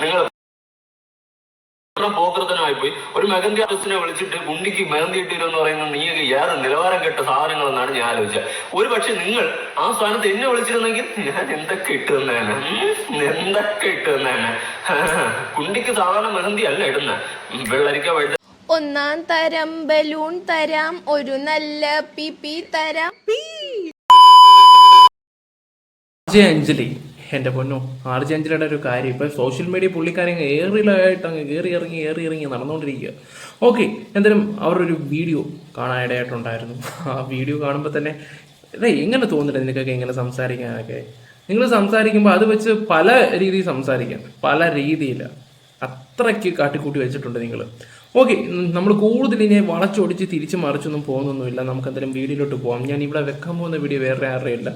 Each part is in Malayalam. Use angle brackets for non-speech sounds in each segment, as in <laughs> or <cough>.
നിങ്ങൾ പോകൃതനായി പോയി. ഒരു മെഹന്തി ആർട്ടിസ്റ്റിനെ വിളിച്ചിട്ട് ഗുണ്ടിക്ക് മെഹന്തി ഇട്ടിരുന്ന് പറയുന്നത് നീ ഏത് നിലവാരം കെട്ട സാധനങ്ങളെന്നാണ് ഞാൻ ആലോചിച്ചത്. ഒരു പക്ഷെ നിങ്ങൾ ആ സ്ഥാനത്ത് എന്നെ വിളിച്ചിരുന്നെങ്കിൽ ഞാൻ എന്തൊക്കെ ഇട്ട് തന്നേനെ? എന്തൊക്കെ ഇട്ട് തന്നേനെ? ഗുണ്ടിക്ക് സാധാരണ മെഹന്തി അല്ല ഇടുന്ന. വെള്ളരിക്ക വഴുത ഒന്നാം തരം ബലൂൺ തരാം ഒരു നല്ല പിപി തരാം. ആർജെ അഞ്ജലി എന്റെ പൊന്നോ അഞ്ജലിയുടെ ഒരു കാര്യം. ഇപ്പം സോഷ്യൽ മീഡിയ പുള്ളിക്കാരെ അങ്ങ് ഏറിലായിട്ട് അങ്ങ് കയറി ഇറങ്ങി ഏറി ഇറങ്ങി നടന്നുകൊണ്ടിരിക്കുക ഓക്കെ എന്തായാലും അവരുടെ ഒരു വീഡിയോ കാണാനിടയായിട്ടുണ്ടായിരുന്നു. ആ വീഡിയോ കാണുമ്പോൾ തന്നെ ഇതേ എങ്ങനെ തോന്നിട്ട് നിനക്കൊക്കെ എങ്ങനെ സംസാരിക്കാനൊക്കെ? നിങ്ങൾ സംസാരിക്കുമ്പോൾ അത് വെച്ച് പല രീതിയിൽ സംസാരിക്കാം. പല രീതിയിൽ അത്രയ്ക്ക് കാട്ടിക്കൂട്ടി വെച്ചിട്ടുണ്ട് നിങ്ങൾ ഓക്കെ നമ്മൾ കൂടുതൽ ഇനി വളച്ചൊടിച്ച് തിരിച്ച് മറിച്ചൊന്നും പോകുന്നൊന്നുമില്ല. നമുക്ക് എന്തായാലും വീഡിയോയിലോട്ട് പോകാം ഞാൻ ഇവിടെ വെക്കാൻ പോകുന്ന വീഡിയോ വേറെ ഇല്ല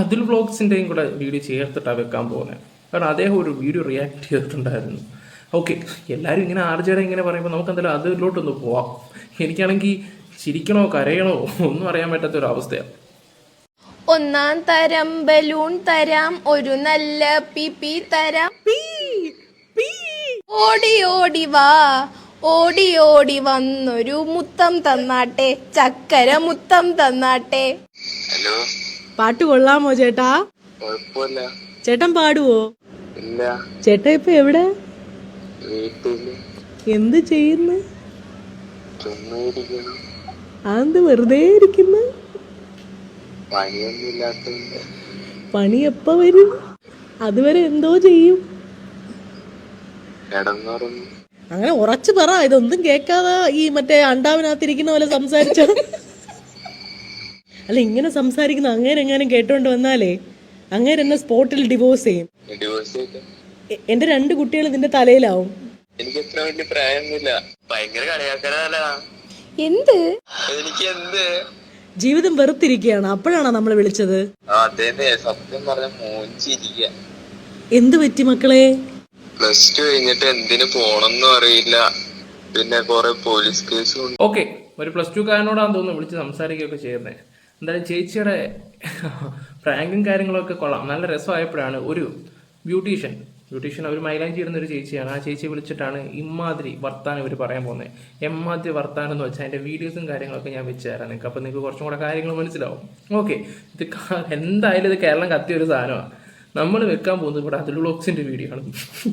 അതിൽ വ്ളോഗ്സിന്റെയും കൂടെ വീഡിയോ ചേർത്തിട്ടാണ് വെക്കാൻ പോകുന്നത് കാരണം അദ്ദേഹം ഒരു വീഡിയോ റിയാക്ട് ചെയ്തിട്ടുണ്ടായിരുന്നു. ഓക്കെ എല്ലാവരും ഇങ്ങനെ ആർജയുടെ ഇങ്ങനെ പറയുമ്പോൾ നമുക്ക് എന്തായാലും അതിലോട്ടൊന്ന് പോവാം. എനിക്കാണെങ്കിൽ ചിരിക്കണോ കരയണോ ഒന്നും അറിയാൻ പറ്റാത്ത ഒരു അവസ്ഥയാണ് ഒന്നാം തരം ബലൂൺ തരാം ഒരു നല്ല പിപി തരാം. ഓടി ഓടി വാ. ഓടി ഓടി വന്നൊരു മുത്തം തന്നാട്ടെ ചക്കര മുത്തം തന്നാട്ടെ. ഹലോ? പാട്ട് കൊള്ളാമോ ചേട്ടാ? കുഴപ്പമില്ല. ചേട്ടൻ പാടുവോ? ഇല്ല. ചേട്ടാ ഇപ്പൊ എവിടെ? വീട്ടിൽ. എന്ത് ചെയ്യുന്നു? ചുമ്മാ ഇരിക്കണം അതെന്ത് വെറുതെ ഇരിക്കുന്നു? പണിയൊന്നും പണി എപ്പ വരും? അതുവരെ എന്തോ ചെയ്യും. കിടന്നുറങ്ങും. അങ്ങനെ ഉറച്ചു പറ ഇതൊന്നും കേൾക്കാതെ ഈ മറ്റേ അണ്ടാവിനകത്തിരിക്കുന്ന പോലെ സംസാരിച്ച. അല്ല ഇങ്ങനെ സംസാരിക്കുന്ന അങ്ങനെ എങ്ങാനും കേട്ടോണ്ട് വന്നാലേ അങ്ങനെ എന്നെ സ്പോട്ടിൽ ഡിവോഴ്സ് ചെയ്യും. എന്റെ രണ്ട് കുട്ടികൾ ഇതിന്റെ തലയിലാവും. എനിക്ക് എത്ര വലിയ പ്രായമൊന്നുമില്ല. ഭയങ്കര കളിയാക്കലല്ല എന്ത്? എനിക്ക് എന്ത് ജീവിതം വെറുത്തിരിക്കുകയാണ്. അപ്പോഴാണോ നമ്മൾ വിളിച്ചത്? എന്ത് പറ്റി മക്കളെ? പ്ലസ് ടു കഴിഞ്ഞിട്ട് എന്തിനു പോണെന്നും അറിയില്ല. പിന്നെ കൊറേ പോലീസ് കേസും ഓക്കെ ഒരു പ്ലസ് ടു കാരനോടാന്ന് തോന്നുന്നു വിളിച്ച് സംസാരിക്കുകയൊക്കെ ചെയ്യുന്നത് എന്തായാലും ചേച്ചിയുടെ പ്രാങ്കും കാര്യങ്ങളൊക്കെ കൊള്ളാം. നല്ല രസമായപ്പോഴാണ് ഒരു ബ്യൂട്ടീഷ്യൻ ബ്യൂട്ടീഷ്യൻ അവർ മൈലാഞ്ചി ഇടുന്ന ഒരു ചേച്ചിയാണ്. ആ ചേച്ചിയെ വിളിച്ചിട്ടാണ് ഇമ്മാതിരി വർത്താനം ഇവർ പറയാൻ പോകുന്നത് എമ്മാതിരി വർത്താനം എന്ന് വെച്ചാൽ അതിന്റെ വീഡിയോസും കാര്യങ്ങളൊക്കെ ഞാൻ വെച്ച് തരാം നിങ്ങൾക്ക് അപ്പോൾ നിങ്ങൾക്ക് കുറച്ചും കൂടെ കാര്യങ്ങൾ മനസ്സിലാവും. ഓക്കെ ഇത് എന്തായാലും ഇത് കേരളം കത്തിയ ഒരു സാധനമാണ് നമ്മൾ വെക്കാൻ പോകുന്നത് ഇവിടെ അതിൽ വ്ളോഗ്സിന്റെ വീഡിയോ ആണ്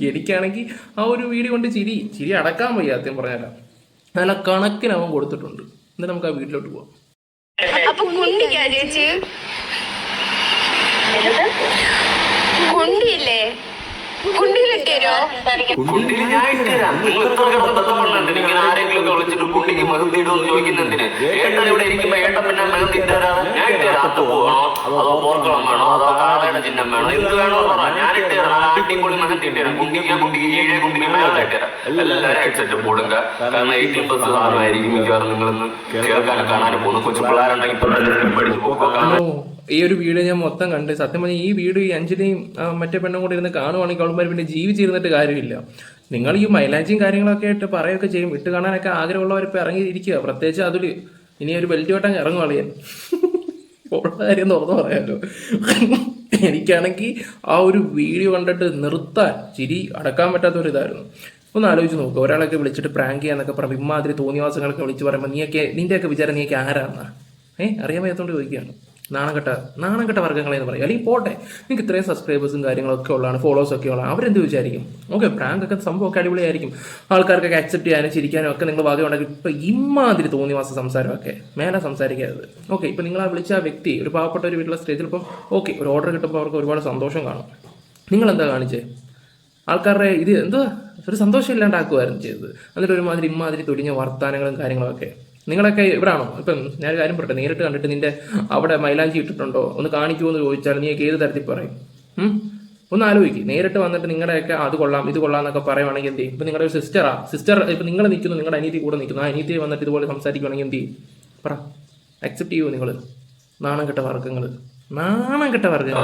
എനിക്കാണെങ്കിൽ ആ ഒരു വീഡിയോ കൊണ്ട് ചിരി ചിരി അടക്കാൻ വയ്യ ആദ്യം പറഞ്ഞാൽ നല്ല കണക്കിന് അവൻ കൊടുത്തിട്ടുണ്ട്. എന്നിട്ട് നമുക്ക് ആ വീട്ടിലോട്ട് പോവാം. അപ്പൊ കുണ്ടിക്കാ ചേച്ചി? കുണ്ടിയില്ലേ കുണ്ടിയിലിട്ടേരോ കുണ്ടിയിൽ ഞാൻ ഇട്ടുതരാം നിങ്ങൾ ആരെങ്കിലും ഒക്കെ വിളിച്ചിട്ട് കുണ്ടിക്ക് മെഹന്തി ഇടുമെന്ന് ചോദിക്കുന്നതിന് ഏട്ടൻ ഇവിടെ ഇരിക്കുമ്പോ ഏട്ടൻ പിന്നെ മെഹന്തി ഇട്ടുതരാം ഞാൻ ഇട്ടുതരാം അത്ത പോകണോ? അതോ പോർക്കളം വേണോ അതോ കാളയുടെ ചിഹ്നം വേണോ? എന്ത് വേണോ പറ ഞാൻ ഇട്ടുതരാം അടിപൊളി മെഹന്തി ഇട്ടുതരാം കുണ്ടിക്ക് കുണ്ടിക്ക് ഏഴ് കുണ്ടിക്ക് മേലെ ഇട്ടുതരാം എല്ലാവരും ഹെഡ്സെറ്റ് പോടുക. കാരണം എയ്റ്റീൻ പ്ലസ് സാധനമായിരിക്കും മിക്കവാറും നിങ്ങളൊന്ന് കേൾക്കാനും കാണാനും പോകുന്നു കൊച്ചു പിള്ളേരുണ്ടെങ്കിൽ ഇപ്പൊ പഠിച്ചു പോകാൻ ഈ ഒരു വീഡിയോ ഞാൻ മൊത്തം കണ്ട് സത്യം പറഞ്ഞാൽ ഈ വീഡിയോ ഈ അഞ്ചിനെയും മറ്റേ പെണ്ണും കൂടെ ഇരുന്ന് കാണുവാണെങ്കിൽ അവളുമാർ പിന്നെ ജീവിച്ചിരുന്നിട്ട് കാര്യമില്ല. നിങ്ങൾ ഈ മൈലാജിയും കാര്യങ്ങളൊക്കെ ആയിട്ട് പറയൊക്കെ ചെയ്യും. ഇട്ട് കാണാനൊക്കെ ആഗ്രഹമുള്ളവർ ഇപ്പം ഇറങ്ങിയിരിക്കുക പ്രത്യേകിച്ച് അതിൽ ഇനി ഒരു ബെൽറ്റ് വട്ടം ഇറങ്ങും ഉള്ള കാര്യം തുറന്നു പറയാമല്ലോ എനിക്കാണെങ്കിൽ ആ ഒരു വീഡിയോ കണ്ടിട്ട് നിർത്താൻ ചിരി അടക്കാൻ പറ്റാത്ത ഒരു ഇതായിരുന്നു ഒന്ന് ആലോചിച്ച് നോക്കുക ഒരാളൊക്കെ വിളിച്ചിട്ട് പ്രാങ്ക് ചെയ്യാന്നൊക്കെ പറയുമ്പോൾ ഇമാതിരി തോന്നിയവാസങ്ങളൊക്കെ വിളിച്ച് പറയുമ്പോൾ നീയൊക്കെ നിന്റെയൊക്കെ വിചാരം നീയൊക്കെ ആരാന്നാ? ഏഹ് അറിയാൻ വയ്യാത്തോണ്ട് ചോദിക്കുകയാണ്. നാണംകെട്ട നാണംകെട്ട വർഗങ്ങളെന്ന് പറയും അല്ലെങ്കിൽ പോട്ടെ നിങ്ങൾക്ക് ഇത്രയും സബ്സ്ക്രൈബേഴ്സും കാര്യങ്ങളൊക്കെ ഉള്ളതാണ് ഫോളോസ് ഒക്കെ ഉള്ളതാണ്. അവരെന്ത് വിചാരിക്കും? ഓക്കെ പ്രാങ്ക് ഒക്കെ സംഭവമൊക്കെ അടിപൊളിയായിരിക്കും. ആൾക്കാർക്കൊക്കെ അക്സെപ്റ്റ് ചെയ്യാനും ചിരിക്കാനും ഒക്കെ നിങ്ങൾ ഭാഗ്യം ഉണ്ടെങ്കിൽ ഇപ്പൊ ഇമാതിരി തോന്നിവാസ സംസാരമൊക്കെ. മേലെ സംസാരിക്കരുത്. ഓക്കെ ഇപ്പൊ നിങ്ങൾ ആ വിളിച്ച ആ വ്യക്തി ഒരു പാവപ്പെട്ട ഒരു വീട്ടിലെ സ്റ്റേജിൽ ഇപ്പോൾ ഓക്കെ ഒരു ഓർഡർ കിട്ടുമ്പോൾ അവർക്ക് ഒരുപാട് സന്തോഷം കാണും. നിങ്ങൾ എന്താ കാണിച്ചേ? ആൾക്കാരുടെ ഇത് എന്തുവാ? ഒരു സന്തോഷം ഇല്ലാണ്ടാക്കുമായിരുന്നു ചെയ്തത്. എന്നിട്ട് ഒരുമാതിരി ഇമാതിരി തുടിഞ്ഞ വർത്താനങ്ങളും കാര്യങ്ങളൊക്കെ. നിങ്ങളൊക്കെ ഇവിടാണോ? ഇപ്പം ഞാനൊരു കാര്യം പറയട്ടെ നേരിട്ട് കണ്ടിട്ട് നിന്റെ അവിടെ മൈലാഞ്ചി ഇട്ടിട്ടുണ്ടോ? ഒന്ന് കാണിക്കുമോ എന്ന് ചോദിച്ചാൽ നീ ഏത് തരത്തിൽ പറയും? ഒന്ന് ആലോചിക്കും. നേരിട്ട് വന്നിട്ട് നിങ്ങളുടെയൊക്കെ അത് കൊള്ളാം ഇത് കൊള്ളാം എന്നൊക്കെ പറയുവാണെങ്കിൽ എന്ത് ചെയ്യും? ഇപ്പം നിങ്ങളുടെ ഒരു സിസ്റ്ററാ സിസ്റ്റർ ഇപ്പം നിങ്ങൾ നിൽക്കുന്നു നിങ്ങളുടെ അനീതി കൂടെ നിൽക്കുന്നു. ആ അനീതി വന്നിട്ട് ഇതുപോലെ സംസാരിക്കുവാണെങ്കിൽ എന്ത് ചെയ്യും? പറ. അക്സെപ്റ്റ് ചെയ്യൂ നിങ്ങൾ. നാണം കെട്ട വർഗങ്ങൾ. നാണം കെട്ട വർഗങ്ങൾ.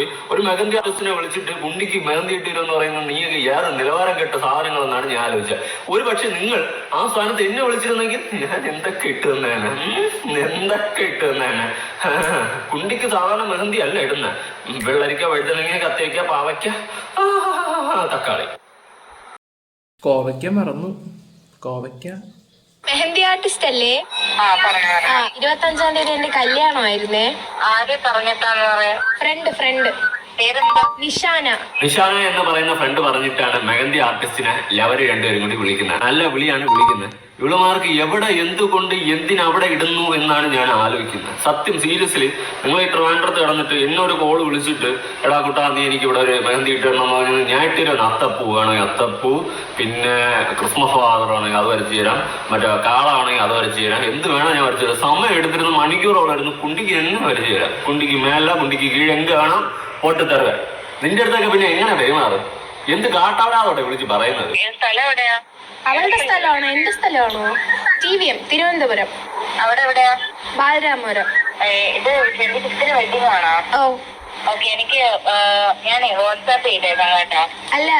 പോയി. ഒരു മെഹന്തി ആർട്ടിസ്റ്റിനെ വിളിച്ചിട്ട് കുണ്ടിക്ക് മെഹന്തി ഇട്ടിരുന്ന് പറയുന്നത് നീ ഏറെ നിലവാരം കെട്ട സാധനങ്ങൾ എന്നാണ് ഞാൻ ആലോചിച്ചത്. ഒരു പക്ഷെ നിങ്ങൾ ആ സ്ഥാനത്ത് എന്നെ വിളിച്ചിരുന്നെങ്കിൽ ഞാൻ എന്തൊക്കെ ഇട്ട് എന്തൊക്കെ ഇട്ട് കുണ്ടിക്ക് സാധാരണ മെഹന്തി അല്ല ഇടുന്ന. വെള്ളരിക്ക വഴുതനങ്ങ കത്തേക്ക പാവയ്ക്ക. തക്കാളി. കോവയ്ക്ക മറന്നു. കോവയ്ക്ക മെഹന്തി ആർട്ടിസ്റ്റ് അല്ലേ? ആ പറഞ്ഞു ആ ഇരുപത്തി അഞ്ചാം തീയതി എന്റെ കല്യാണമായിരുന്നേ. ആരെ പറഞ്ഞിട്ടാന്ന് പറയാ? ഫ്രണ്ട് ഫ്രണ്ട് പേരെന്താ? നിഷാന. നിഷാന എന്ന് പറയുന്ന ഫ്രണ്ട് പറഞ്ഞിട്ടാണ് മെഹന്തി ആർട്ടിസ്റ്റിനെ ലവര് രണ്ടുപേരും കൂടി വിളിക്കുന്നത്. നല്ല വിളിയാണ് വിളിക്കുന്നത്. ഇവളുമാർക്ക് എവിടെ എന്തുകൊണ്ട് എന്തിനവിടെ ഇടുന്നു എന്നാണ് ഞാൻ ആലോചിക്കുന്നത്. സത്യം സീരിയസ്ലി നിങ്ങൾ ഈ ട്രിവാൻഡ്രത്ത് കിടന്നിട്ട് എന്നൊരു കോൾ വിളിച്ചിട്ട് എടാ കുട്ടാ നീ എനിക്ക് ഇവിടെ ഒരു മെഹന്തി ഇട്ടിടണം പറഞ്ഞാൽ ഞാൻ അത്തപ്പൂ വേണമെങ്കിൽ അത്തപ്പൂ പിന്നെ ക്രിസ്മസ് ഫാദർ ആണെങ്കിൽ അത് വരച്ച് തരാം. മറ്റേ കാളാണെങ്കിൽ അത് വരച്ച് തരാം. എന്ത് വേണം ഞാൻ വരച്ച് തരാം. സമയം എടുത്തിരുന്ന് മണിക്കൂറോളായിരുന്നു. കുണ്ടിക്ക് എന്നെ വരച്ച് തരാം? കുണ്ടിക്ക് മേല കുണ്ടിക്ക് കീഴ് എന്ത് വേണം പൊട്ടിത്തരുക നിന്റെ അടുത്തൊക്കെ പിന്നെ എങ്ങനെ പെരുമാറും? എന്ത് കാട്ടാടാതോടെ വിളിച്ച് പറയുന്നത്? ഈ സ്ഥലം എവിടെയാ? അവളുടെ സ്ഥലമാണോ? എന്റെ സ്ഥലമാണോ? T V M Thiruvananthapuram. അവിടെ എവിടെയാ? ബാലരാമപുരം. ഇത് ട്വന്റി വെഡിങ് ആണോ? ഓ. ഓക്കെ എനിക്ക് ഞാനേ വാട്സാപ്പ് ചെയ്തേക്കാം കേട്ടോ. അല്ല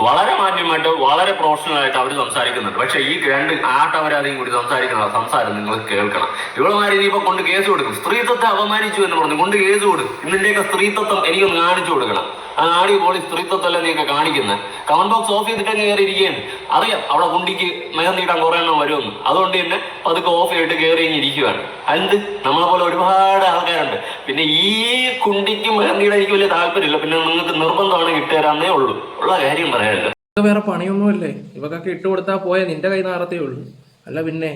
വളരെ മാന്യമായിട്ട് വളരെ പ്രൊഫഷണൽ ആയിട്ട് അവർ സംസാരിക്കുന്നുണ്ട്. പക്ഷെ ഈ രണ്ട് ആട്ടവരാതെയും കൂടി സംസാരിക്കുന്ന സംസാരം നിങ്ങൾ കേൾക്കണം. ഇവളുമാരി ഇപ്പൊ കൊണ്ട് കേസ് കൊടുക്കും. സ്ത്രീത്വത്തെ അപമാനിച്ചു എന്ന് പറഞ്ഞു. കൊണ്ട് കേസ് കൊടുക്കും ഇതിന്റെയൊക്കെ സ്ത്രീത്വം എനിക്കൊന്ന് കാണിച്ചു കൊടുക്കണം. ആ ആടി പോളി സ്ത്രീത്വത്തല്ല നീയൊക്കെ കാണിക്കുന്നത് കമന്റ് ബോക്സ് ഓഫ് ചെയ്തിട്ട് കയറി ഇരിക്കുകയാണ് അറിയാം അവിടെ കുണ്ടിക്ക് മെഹന്തിയിടാൻ കുറെ എണ്ണം വരുമെന്ന്. അതുകൊണ്ട് തന്നെ പതുക്കെ ഓഫ് ചെയ്തിട്ട് കയറി ഇരിക്കുകയാണ് എന്ത് നമ്മളെ പോലെ ഒരുപാട് ആൾക്കാരുണ്ട്. പിന്നെ ഈ കുണ്ടിക്കും മെഹന്തിയുടെ എനിക്ക് വലിയ താല്പര്യമില്ല. പിന്നെ നിങ്ങൾക്ക് നിർബന്ധമാണ് കിട്ടുതരാന്നേ ഉള്ളൂ. ഉള്ള കാര്യം പറയാനുള്ളത് വേറെ പണിയൊന്നുമല്ലേ? ഇവക്കൊക്കെ ഇട്ട് കൊടുത്താൽ പോയാൽ നിന്റെ കൈ നാറത്തേ ഉള്ളൂ. അല്ല പിന്നെ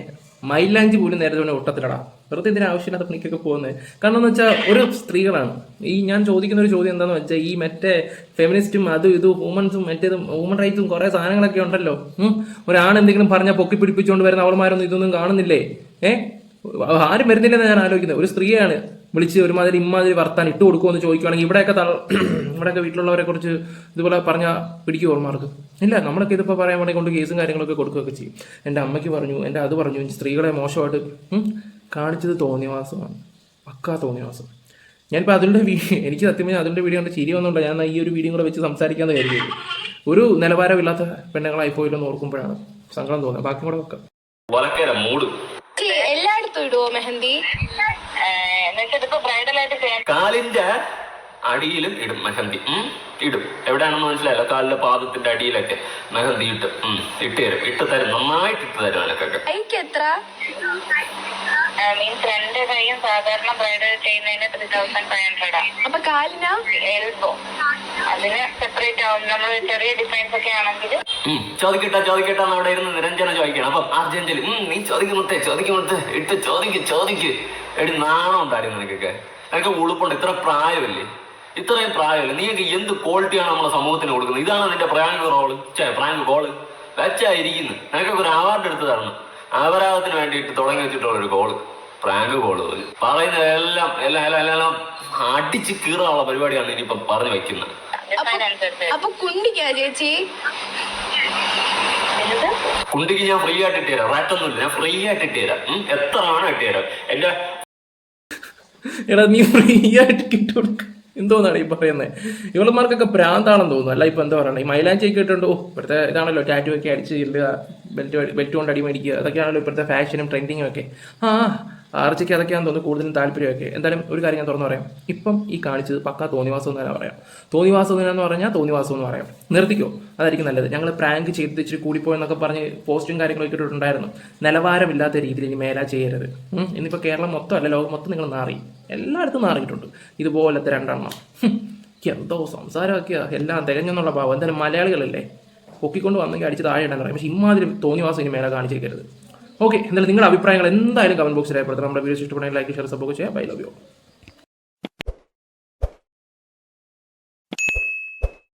മൈലാഞ്ചി പോലും നേരത്തെ വേണേ ഒട്ടത്തിലടാ വെറുതെ ഇതിന് ആവശ്യമില്ലാത്ത പണിക്കൊക്കെ പോകുന്നത് കാരണം എന്ന് വെച്ചാൽ ഒരു സ്ത്രീകളാണ്. ഈ ഞാൻ ചോദിക്കുന്ന ഒരു ചോദ്യം എന്താണെന്ന് വെച്ചാൽ ഈ മറ്റേ ഫെമിനിസ്റ്റും അതും ഇതും വുമൻസും മറ്റേതും വുമൻ റൈറ്റ്സും കുറേ സാധനങ്ങളൊക്കെ ഉണ്ടല്ലോ. ഒരാൾ എന്തെങ്കിലും പറഞ്ഞാൽ പൊക്കി പിടിപ്പിച്ചുകൊണ്ട് വരുന്ന അവൾമാരൊന്നും ഇതൊന്നും കാണുന്നില്ലേ? ഏഹ് ആരും വരുന്നില്ലെന്ന് ഞാൻ ആലോചിക്കുന്നത് ഒരു സ്ത്രീയാണ്. വിളിച്ച് ഒരുമാതിരി ഇമ്മാതിരി വർത്താൻ ഇട്ട് കൊടുക്കുമെന്ന് ചോദിക്കുകയാണെങ്കിൽ ഇവിടെയൊക്കെ തള <clears throat> ഇവിടെയൊക്കെ വീട്ടിലുള്ളവരെ കുറിച്ച് ഇതുപോലെ പറഞ്ഞാൽ പിടിക്കും ഓർമാർക്ക് ഇല്ല നമ്മളൊക്കെ ഇതിപ്പോൾ പറയാൻ വേണ്ടി കൊണ്ട് കേസും കാര്യങ്ങളൊക്കെ കൊടുക്കുകയൊക്കെ ചെയ്യും. എന്റെ അമ്മയ്ക്ക് പറഞ്ഞു എന്റെ അത് പറഞ്ഞു സ്ത്രീകളെ മോശമായിട്ട് കാണിച്ചത് തോന്നിയവാസമാണ്. പക്കാ തോന്നിയവാസം. ഞാനിപ്പോൾ അതിന്റെ <laughs> എനിക്ക് സത്യം പറഞ്ഞാൽ അതിന്റെ വീഡിയോ കണ്ട് ചിരി വന്നുകൊണ്ട് ഞാൻ ഈ ഒരു വീഡിയോ കൂടെ വെച്ച് സംസാരിക്കാൻ കരുതിയത്. ഒരു നിലവാരമില്ലാത്ത പെണ്ണുങ്ങളായി പോയില്ലെന്ന് ഓർക്കുമ്പോഴാണ് സങ്കടം തോന്നുന്നത്. ബാക്കി കൂടെ വെക്കാം. എല്ലായിടത്തും ഇടുവോ മെഹന്തി? എന്നുവെച്ചാൽ ഇതിപ്പോ ബ്രൈഡൽ ആയിട്ട് ചെയ്യാൻ കാലിന്റെ അടിയിലും ഇടും മെഹന്തി. ഉം, ഇടും. എവിടെയാണെന്ന് മനസ്സിലായല്ലോ? കാലിന്റെ പാദത്തിന്റെ അടിയിലൊക്കെ മെഹന്തി ഇട്ട് ഉം, ഇട്ട് തരും. ഇട്ട് തരും. നന്നായിട്ട് ഇട്ട് തരും അതിനൊക്കെ. എനിക്ക് എത്ര? മീൻസ് രണ്ട് കൈയും സാധാരണ ബ്രൈഡൽ ചെയ്യുന്നതിന് ത്രീ തൗസൻഡ് ഫൈവ് ഹൺഡ്രഡാ അപ്പൊ കാലിനാ? എൽബോ അതിന് സെപ്പറേറ്റ് ആവും. നമ്മൾ ചെറിയ ഡിസൈൻസ് ഒക്കെ ആണെങ്കിൽ ചോദിക്കട്ടെ ചോദിക്കട്ടെ അവിടെ ഇരുന്ന് നിരഞ്ജന ചോദിക്കണം. അപ്പം അർജന്റീന നീ ചോദിക്കുമത്തെ ചോദിക്കുമത്തെ ഇട്ട് ചോദിക്ക് ചോദിക്ക്. എടി നാണം ഉണ്ടായിരുന്നു നിനക്കൊക്കെ. നിനക്ക് ഉളുപ്പുണ്ട്. ഇത്ര പ്രായമല്ലേ? ഇത്രയും പ്രായമല്ലേ? നീ എന്ത് ക്വാളിറ്റിയാണ് നമ്മളെ സമൂഹത്തിന് കൊടുക്കുന്നത്? ഇതാണ് നിന്റെ പ്രാങ്ക് റോൾ. ചേ പ്രാങ്ക് കോൾ വെച്ചായിരിക്കുന്നു നിനക്കൊക്കെ ഒരു അവാർഡ് എടുത്ത് തരണം. അപരാധത്തിന് വേണ്ടിയിട്ട് തുടങ്ങി വെച്ചിട്ടുള്ള ഒരു കോൾ പ്രാങ്ക് കോൾ പറയുന്ന എല്ലാം എല്ലാം എല്ലാം എല്ലാം അടിച്ചു കീറാനുള്ള പരിപാടിയാണ് ഇനിയിപ്പം പറഞ്ഞു വെക്കുന്നത്. അപ്പൊ കുണ്ടിക്കാ ചേച്ചി? കുണ്ടിക്ക് ഞാൻ ഫ്രീ ആയിട്ട് ഇട്ടുതരാം റേറ്റൊന്നുമില്ല. ഞാൻ ഫ്രീ ആയിട്ട് ഇട്ടുതരാം എത്ര വേണം ഇട്ടുതരാം എന്റെ എടാ നീ ഫ്രീ ആയിട്ട് കിട്ടുകൊടുക്ക എന്തോന്നാണ് ഈ പറയുന്നത് ഇവളന്മാർക്കൊക്കെ പ്രാന്താണെന്ന് തോന്നുന്നു. അല്ല ഇപ്പൊ എന്താ പറയുക ഈ മൈലാഞ്ചി ഒക്കെ ഇട്ടുണ്ട് ഇപ്പോഴത്തെ ഇതാണല്ലോ ടാറ്റു ഒക്കെ അടിച്ച് ചെല്ലുക ബെൽറ്റ് ബെൽറ്റ് കൊണ്ട് അടി മേടിക്കുക അതൊക്കെയാണല്ലോ ഇപ്പോഴത്തെ ഫാഷനും ട്രെൻഡിങ്ങും ഒക്കെ. ആ ആർച്ചയ്ക്ക് അതൊക്കെയാണ് തോന്നുന്നു കൂടുതലും താല്പര്യമൊക്കെ. എന്തായാലും ഒരു കാര്യം ഞാൻ തുറന്നു പറയാം. ഇപ്പം ഈ കാണിച്ചത് പക്ക തോന്നിവാസം എന്ന് തന്നെ പറയാം. തോന്നിവാസം എന്ന് പറഞ്ഞാൽ തോന്നിവാസം എന്ന് പറയാം. നിർത്തിക്കോ. അതായിരിക്കും നല്ലത്. ഞങ്ങൾ പ്രാങ്ക് ചെയ്ത് ഇച്ചിരി കൂടിപ്പോയെന്നൊക്കെ പറഞ്ഞ് പോസ്റ്റും കാര്യങ്ങളൊക്കെ ഇട്ടിട്ടുണ്ടായിരുന്നു. നിലവാരമില്ലാത്ത രീതിയിൽ ഇനി മേലാ ചെയ്യരുത്. ഇന്നിപ്പോൾ കേരളം മൊത്തം അല്ല ലോകം മൊത്തം നിങ്ങൾ നാറി. എല്ലായിടത്തും നാറിയിട്ടുണ്ട്. ഇതുപോലത്തെ രണ്ടെണ്ണം. എന്തോ സംസാരമൊക്കെയാണ് എല്ലാം തികഞ്ഞെന്നുള്ള ഭാവം. എന്തായാലും മലയാളികളല്ലേ? പൊക്കിക്കൊണ്ട് വന്നെങ്കിൽ അടിച്ച് താഴെ ഇടാൻ പറയും. പക്ഷേ ഇമാതിരി തോന്നിവാസം ഇനി മേല കാണിച്ചേക്കരുത് ഓക്കെ എന്തായാലും നിങ്ങളുടെ അഭിപ്രായങ്ങൾ എന്തായാലും കമന്റ് ബോക്സിൽ രേഖപ്പെടുത്തണം. നമ്മുടെ വീഡിയോ ഇഷ്ടപ്പെടുന്ന ലൈക്ക് ഷെയർ സപ്പോർട്ട് ചെയ്യാം. Bye love you